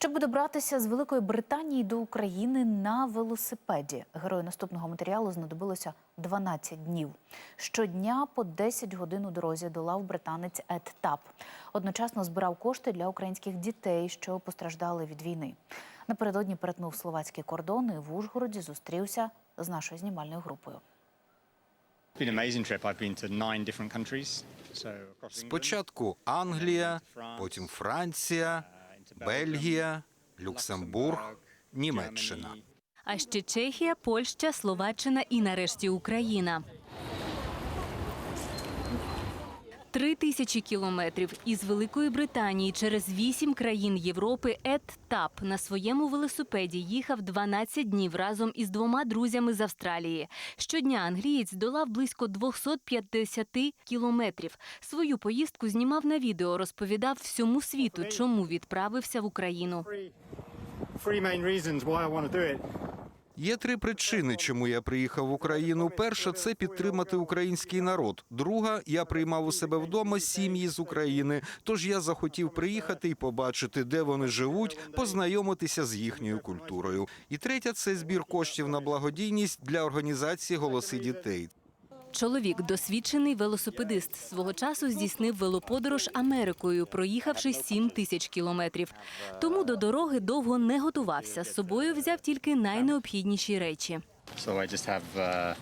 Щоб добратися з Великої Британії до України на велосипеді, герою наступного матеріалу знадобилося 12 днів. Щодня по 10 годин у дорозі долав британець Ед Тап. Одночасно збирав кошти для українських дітей, що постраждали від війни. Напередодні перетнув словацький кордон і в Ужгороді зустрівся з нашою знімальною групою. Спочатку Англія, потім Франція, Бельгія, Люксембург, Німеччина. А ще Чехія, Польща, Словаччина і нарешті Україна. Три тисячі кілометрів із Великої Британії через вісім країн Європи Ед Тап на своєму велосипеді їхав 12 днів разом із двома друзями з Австралії. Щодня англієць долав близько 250 кілометрів. Свою поїздку знімав на відео, розповідав всьому світу, чому відправився в Україну. Є три причини, чому я приїхав в Україну. Перша це підтримати український народ. Друга я приймав у себе вдома сім'ї з України. Тож я захотів приїхати і побачити, де вони живуть, познайомитися з їхньою культурою. І третя це збір коштів на благодійність для організації голоси дітей. Чоловік, досвідчений велосипедист, свого часу здійснив велоподорож Америкою, проїхавши 7 тисяч кілометрів. Тому до дороги довго не готувався. З собою взяв тільки найнеобхідніші речі. So I just have a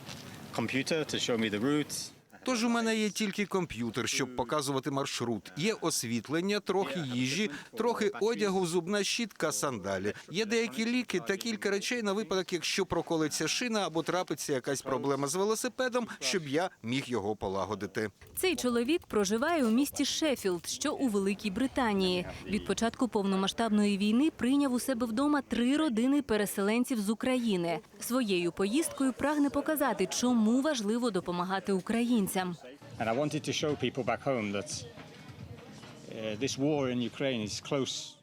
computer to show me the routes. Тож у мене є тільки комп'ютер, щоб показувати маршрут. Є освітлення, трохи їжі, трохи одягу, зубна щітка, сандалі. Є деякі ліки та кілька речей на випадок, якщо проколиться шина або трапиться якась проблема з велосипедом, щоб я міг його полагодити. Цей чоловік проживає у місті Шеффілд, що у Великій Британії. Від початку повномасштабної війни прийняв у себе вдома три родини переселенців з України. Своєю поїздкою прагне показати, чому важливо допомагати українцям. And I wanted to show people back home that uh, this war in Ukraine is close.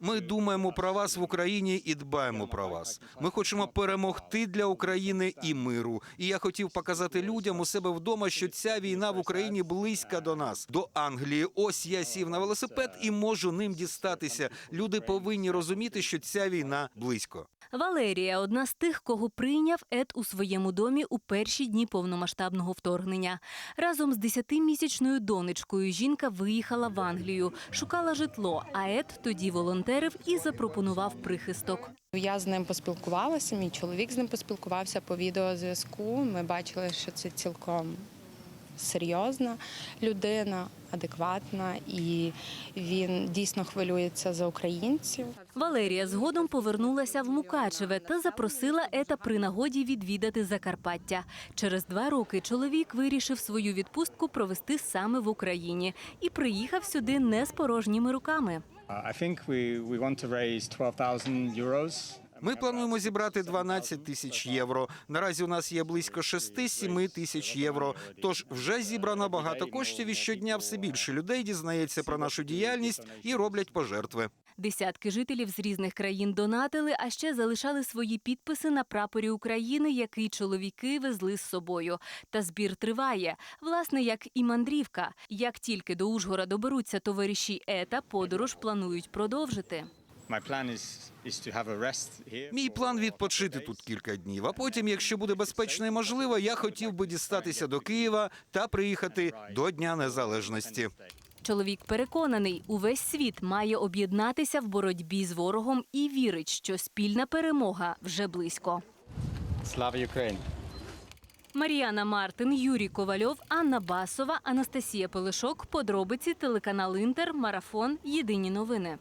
Ми думаємо про вас в Україні і дбаємо про вас. Ми хочемо перемогти для України і миру. І я хотів показати людям у себе вдома, що ця війна в Україні близька до нас, до Англії. Ось я сів на велосипед і можу ним дістатися. Люди повинні розуміти, що ця війна близько. Валерія одна з тих, кого прийняв Ед у своєму домі у перші дні повномасштабного вторгнення. Разом з десятимісячною донечкою жінка виїхала в Англію, шукала житло. А Ед тоді волонтерив і запропонував прихисток. Я з ним поспілкувалася, мій чоловік з ним поспілкувався по відеозв'язку. Ми бачили, що це цілком серйозна людина, адекватна, і він дійсно хвилюється за українців. Валерія згодом повернулася в Мукачеве та запросила Ета при нагоді відвідати Закарпаття. Через два роки чоловік вирішив свою відпустку провести саме в Україні і приїхав сюди не з порожніми руками. I think we, we want to raise 12,000 euros. Ми плануємо зібрати 12 тисяч євро. Наразі у нас є близько 6-7 тисяч євро. Тож вже зібрано багато коштів і щодня все більше людей дізнається про нашу діяльність і роблять пожертви. Десятки жителів з різних країн донатили, а ще залишали свої підписи на прапорі України, який чоловіки везли з собою. Та збір триває. Власне, як і мандрівка. Як тільки до Ужгора доберуться товариші ета, подорож планують продовжити. My plan is, is to have a rest here. Мій план відпочити тут кілька днів. А потім, якщо буде безпечно і можливо, я хотів би дістатися до Києва та приїхати до Дня Незалежності. Чоловік переконаний, увесь світ має об'єднатися в боротьбі з ворогом і вірить, що спільна перемога вже близько. Slava Ukraine. Мар'яна Мартин, Юрій Ковальов, Анна Басова, Анастасія Пелешок. Подробиці телеканал Інтер, Марафон. Єдині новини.